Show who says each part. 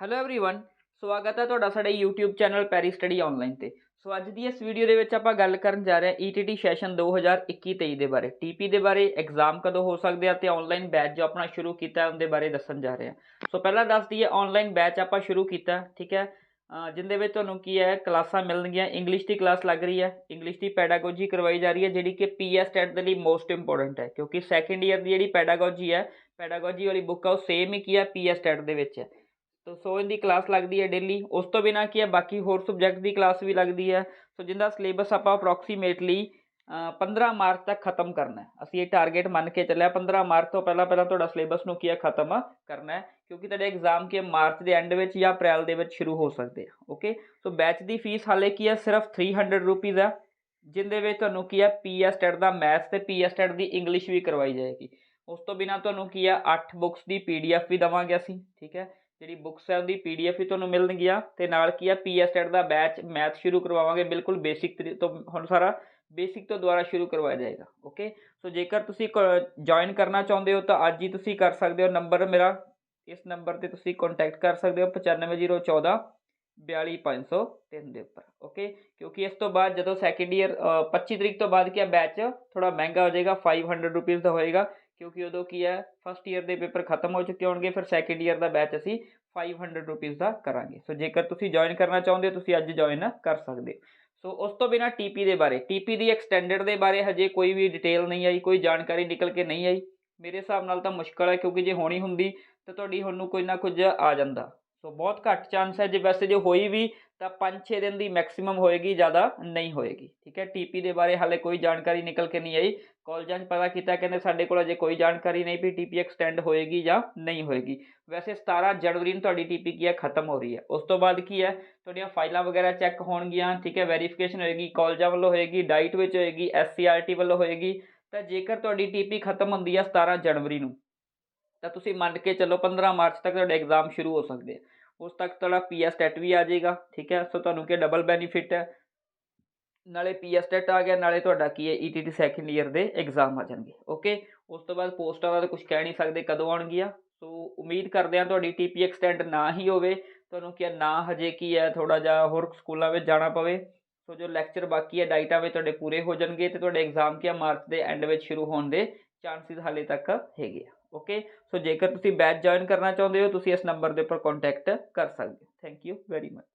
Speaker 1: Hello everyone ਸਵਾਗਤ ਹੈ ਤੁਹਾਡਾ ਸਾਡੇ YouTube channel Pari study online ਤੇ ਸੋ ਅੱਜ ਦੀ ਇਸ ਵੀਡੀਓ ਦੇ ਵਿੱਚ ਆਪਾਂ ਗੱਲ ਕਰਨ ਜਾ ਰਹੇ ਹਾਂ ETT ਸੈਸ਼ਨ 2021-23 ਦੇ ਬਾਰੇ TP ਦੇ ਬਾਰੇ ਐਗਜ਼ਾਮ ਕਦੋਂ ਹੋ ਸਕਦੇ ਆ ਤੇ ਆਨਲਾਈਨ ਬੈਚ ਜੋ ਆਪਣਾ ਸ਼ੁਰੂ ਕੀਤਾ ਹੈ ਉਹਦੇ ਬਾਰੇ ਦੱਸਣ ਜਾ ਰਹੇ ਹਾਂ ਸੋ ਪਹਿਲਾਂ ਦੱਸ ਦਈਏ ਆਨਲਾਈਨ ਬੈਚ ਆਪਾਂ ਸ਼ੁਰੂ ਕੀਤਾ ਠੀਕ ਹੈ ਅ, ਜਿੰਦੇ ਵਿੱਚ ਤੁਹਾਨੂੰ ਕੀ ਹੈ ਕਲਾਸਾਂ ਮਿਲਣਗੀਆਂ ਇੰਗਲਿਸ਼ ਦੀ ਕਲਾਸ ਲੱਗ ਰਹੀ ਹੈ ਇੰਗਲਿਸ਼ ਦੀ ਪੈਡਾਗੋਜੀ ਕਰਵਾਈ ਜਾ ਰਹੀ ਹੈ ਜਿਹੜੀ ਕਿ ਪੀਐਸ ਟੈਟ ਦੇ ਲਈ ਮੋਸਟ ਇੰਪੋਰਟੈਂਟ ਹੈ ਕਿਉਂਕਿ ਸੈਕੰਡ ਈਅਰ ਦੀ ਜਿਹੜੀ ਪੈਡਾਗੋਜੀ ਹੈ ਪੈਡਾਗੋਜੀ ਵਾਲੀ ਬੁੱਕ ਆ ਉਹ ਸੇਮ ਹੀ ਕੀ ਹੈ ਪੀਐਸ ਟੈਟ ਦੇ ਵਿੱਚ ਹੈ ਸੋ ਸੋ ਇਹਦੀ ਕਲਾਸ ਲੱਗਦੀ ਹੈ ਡੇਲੀ ਉਸ ਤੋਂ ਬਿਨਾ ਕੀ ਹੈ, ਬਾਕੀ ਹੋਰ ਸਬਜੈਕਟ ਦੀ ਕਲਾਸ ਵੀ ਲੱਗਦੀ ਹੈ। ਸੋ ਜਿੰਦਾ ਸਿਲੇਬਸ ਆਪਾਂ ਅਪਰੋਕਸੀਮੇਟਲੀ 15 ਮਾਰਚ ਤੱਕ ਖਤਮ ਕਰਨਾ ਅਸੀਂ ਇਹ ਟਾਰਗੇਟ ਮੰਨ ਕੇ ਚੱਲਿਆ 15 ਮਾਰਚ ਤੋਂ ਪਹਿਲਾਂ ਪਹਿਲਾਂ ਤੁਹਾਡਾ ਸਿਲੇਬਸ ਨੂੰ ਕੀ ਹੈ, ਖਤਮ ਕਰਨਾ ਹੈ। ਕਿਉਂਕਿ ਤੁਹਾਡੇ ਐਗਜ਼ਾਮ ਕੀ ਹੈ, ਮਾਰਚ ਦੇ ਐਂਡ ਵਿੱਚ ਜਾਂ ਅਪ੍ਰੈਲ ਦੇ ਵਿੱਚ ਸ਼ੁਰੂ ਹੋ ਸਕਦੇ ਆ ਓਕੇ ਸੋ ਬੈਚ ਦੀ ਫੀਸ ਹਾਲੇ ਕੀ ਹੈ, ਸਿਰਫ 300 ਰੁਪੀਸ ਆ ਜਿੰਦੇ ਵਿੱਚ ਤੁਹਾਨੂੰ ਕੀ ਹੈ ਪੀਐਸ ਟੈਟ ਦਾ ਮੈਥਸ ਤੇ ਪੀਐਸ ਟੈਟ ਦੀ ਇੰਗਲਿਸ਼ ਵੀ ਕਰਵਾਈ ਜਾਏਗੀ। ਉਸ ਤੋਂ ਬਿਨਾ ਤੁਹਾਨੂੰ ਕੀ ਆ 8 ਬੁੱਕਸ ਦੀ ਪੀਡੀਐਫ ਵੀ ਦਵਾਂਗੇ ਅਸੀਂ, ਠੀਕ ਹੈ? ਜਿਹੜੀ ਬੁੱਕਸ ਹੈ ਉਹਦੀ ਪੀਡੀਐਫ ਵੀ ਤੁਹਾਨੂੰ ਮਿਲਣਗੀਆਂ ਤੇ ਨਾਲ ਕੀ ਹੈ ਪੀਐਸ ਟੈਟ ਦਾ ਬੈਚ ਮੈਥ ਸ਼ੁਰੂ ਕਰਵਾਵਾਂਗੇ, ਬਿਲਕੁਲ ਬੇਸਿਕ ਤੋਂ ਹੁਣ ਸਾਰਾ ਬੇਸਿਕ ਤੋਂ ਦੁਆਰਾ ਸ਼ੁਰੂ ਕਰਵਾਇਆ ਜਾਏਗਾ ਓਕੇ ਸੋ ਜੇਕਰ ਤੁਸੀਂ ਜੁਆਇਨ ਕਰਨਾ ਚਾਹੁੰਦੇ ਹੋ ਤਾਂ ਅੱਜ ਹੀ ਤੁਸੀਂ ਕਰ ਸਕਦੇ ਹੋ ਨੰਬਰ ਮੇਰਾ, ਇਸ ਨੰਬਰ ਤੇ ਤੁਸੀਂ ਕੰਟੈਕਟ ਕਰ ਸਕਦੇ ਹੋ 95014 42503 ਦੇ ਉੱਪਰ ਓਕੇ ਕਿਉਂਕਿ ਇਸ ਤੋਂ ਬਾਅਦ ਜਦੋਂ ਸੈਕੰਡ ਈਅਰ 25 ਤਰੀਕ ਤੋਂ ਬਾਅਦ ਕੀ ਹੈ ਬੈਚ ਥੋੜਾ ਮਹਿੰਗਾ ਹੋ ਜਾਏਗਾ 500 ਰੁਪੀਸ ਦਾ ਹੋਏਗਾ ਕਿਉਂਕਿ ਉਦੋਂ ਕੀ ਹੈ ਫਸਟ ਈਅਰ ਦੇ ਪੇਪਰ ਖਤਮ ਹੋ ਚੁੱਕੇ ਹੋਣਗੇ, ਫਿਰ ਸੈਕੰਡ ਈਅਰ ਦਾ ਬੈਚ ਅਸੀਂ 500 ਰੁਪੀਸ ਦਾ ਕਰਾਂਗੇ। ਸੋ ਜੇਕਰ ਤੁਸੀਂ ਜੁਆਇਨ ਕਰਨਾ ਚਾਹੁੰਦੇ ਹੋ, ਤੁਸੀਂ ਅੱਜ ਜੁਆਇਨ ਕਰ ਸਕਦੇ ਹੋ। ਸੋ ਉਸ ਤੋਂ ਬਿਨਾ ਟੀਪੀ ਦੇ ਬਾਰੇ ਟੀਪੀ ਦੀ ਐਕਸਟੈਂਡਡ ਦੇ ਬਾਰੇ ਹਜੇ ਕੋਈ ਵੀ ਡਿਟੇਲ ਨਹੀਂ ਆਈ, ਕੋਈ ਜਾਣਕਾਰੀ ਨਿਕਲ ਕੇ ਨਹੀਂ ਆਈ। ਮੇਰੇ ਹਿਸਾਬ ਨਾਲ ਤਾਂ ਮੁਸ਼ਕਲ ਹੈ, ਕਿਉਂਕਿ ਜੇ ਹੋਣੀ ਹੁੰਦੀ, ਤਾਂ ਤੁਹਾਡੀ ਹੁਣ ਨੂੰ ਕੋਈ ਨਾ ਕੁਝ ਆ ਜਾਂਦਾ। ਸੋ ਬਹੁਤ ਘੱਟ ਚਾਂਸ ਹੈ ਜੇ ਵੈਸੇ ਜੇ ਹੋਈ ਵੀ, ਤਾਂ 5-6 ਦਿਨ ਦੀ ਮੈਕਸਿਮਮ ਹੋਏਗੀ, ਜ਼ਿਆਦਾ ਨਹੀਂ ਹੋਏਗੀ। ਠੀਕ ਹੈ? ਟੀਪੀ ਦੇ ਬਾਰੇ ਹਾਲੇ ਕੋਈ ਜਾਣਕਾਰੀ ਨਿਕਲ ਕੇ ਨਹੀਂ ਆਈ। ਕਾਲਜਾਂ 'ਚ ਪਤਾ ਕੀਤਾ ਕਹਿੰਦੇ ਸਾਡੇ ਕੋਲ ਅਜੇ ਕੋਈ ਜਾਣਕਾਰੀ ਨਹੀਂ ਵੀ ਟੀਪੀ ਐਕਸਟੈਂਡ ਹੋਏਗੀ ਜਾਂ ਨਹੀਂ ਹੋਏਗੀ। ਵੈਸੇ 17 ਜਨਵਰੀ ਨੂੰ ਤੁਹਾਡੀ ਟੀਪੀ ਕੀ ਹੈ? ਖਤਮ ਹੋ ਰਹੀ ਹੈ। ਉਸ ਤੋਂ ਬਾਅਦ ਕੀ ਹੈ? ਤੁਹਾਡੀਆਂ ਫਾਈਲਾਂ ਵਗੈਰਾ ਚੈੱਕ ਹੋਣਗੀਆਂ। ਠੀਕ ਹੈ? ਵੈਰੀਫਿਕੇਸ਼ਨ ਹੋਏਗੀ ਕਾਲਜਾਂ ਵੱਲੋਂ ਹੋਏਗੀ ਡਾਈਟ ਵਿੱਚ ਹੋਏਗੀ ਐਸਸੀਆਰਟੀ ਵੱਲੋਂ ਹੋਏਗੀ। ਤਾਂ ਜੇਕਰ ਤੁਹਾਡੀ ਟੀਪੀ ਖਤਮ ਹੁੰਦੀ ਹੈ 17 ਜਨਵਰੀ ਨੂੰ ਤਾਂ ਤੁਸੀਂ ਮੰਨ ਕੇ ਚੱਲੋ 15 ਮਾਰਚ ਤੱਕ ਤੁਹਾਡੇ ਐਗਜ਼ਾਮ ਸ਼ੁਰੂ ਹੋ ਸਕਦੇ ਆ। ਉਸ ਤੱਕ ਤੁਹਾਡਾ ਪੀਐਸ ਟੈਟ ਵੀ ਆ ਜਾਏਗਾ, ਠੀਕ ਹੈ? ਸੋ ਤੁਹਾਨੂੰ ਕੀ ਡਬਲ ਬੈਨੀਫਿਟ ਹੈ। ਨਾਲੇ ਪੀਐਸ ਟੈਟ ਆ ਗਿਆ, ਨਾਲੇ ਤੁਹਾਡਾ ਕੀ ਹੈ? ਈਟੀਟੀ ਸੈਕੰਡ ਈਅਰ ਦੇ ਐਗਜ਼ਾਮ ਆ ਜਾਣਗੇ ਓਕੇ ਉਸ ਤੋਂ ਬਾਅਦ ਪੋਸਟਾਂ ਦਾ ਤਾਂ ਕੁਝ ਕਹਿ ਨਹੀਂ ਸਕਦੇ ਕਦੋਂ ਆਉਣਗੀਆਂ। ਸੋ ਉਮੀਦ ਕਰਦੇ ਹਾਂ ਤੁਹਾਡੀ ਟੀਪੀ ਐਕਸਟੈਂਡ ਨਾ ਹੀ ਹੋਵੇ। ਤੁਹਾਨੂੰ ਕੀ ਨਾ ਹਜੇ ਕੀ ਹੈ ਥੋੜਾ ਜਿਹਾ ਹੋਰ ਸਕੂਲਾਂ ਵਿੱਚ ਜਾਣਾ ਪਵੇ। ਸੋ ਜੋ ਲੈਕਚਰ ਬਾਕੀ ਹੈ ਡਾਈਟਾ ਵਿੱਚ ਤੁਹਾਡੇ ਪੂਰੇ ਹੋ ਜਾਣਗੇ ਤੇ ਤੁਹਾਡੇ ਐਗਜ਼ਾਮ ਕੀ ਆ ਮਾਰਚ ਦੇ ਐਂਡ ਵਿੱਚ ਸ਼ੁਰੂ ਹੋਣ ਦੇ ਚਾਂਸਿਸ ਹਾਲੇ ਤੱਕ ਹੈਗੇ ਆ। ਓਕੇ ਸੋ ਜੇਕਰ ਤੁਸੀਂ ਬੈਚ ਜੁਆਇਨ ਕਰਨਾ ਚਾਹੁੰਦੇ ਹੋ, ਤੁਸੀਂ ਇਸ ਨੰਬਰ ਦੇ ਉੱਪਰ ਕੰਟੈਕਟ ਕਰ ਸਕਦੇ ਹੋ। Thank you very much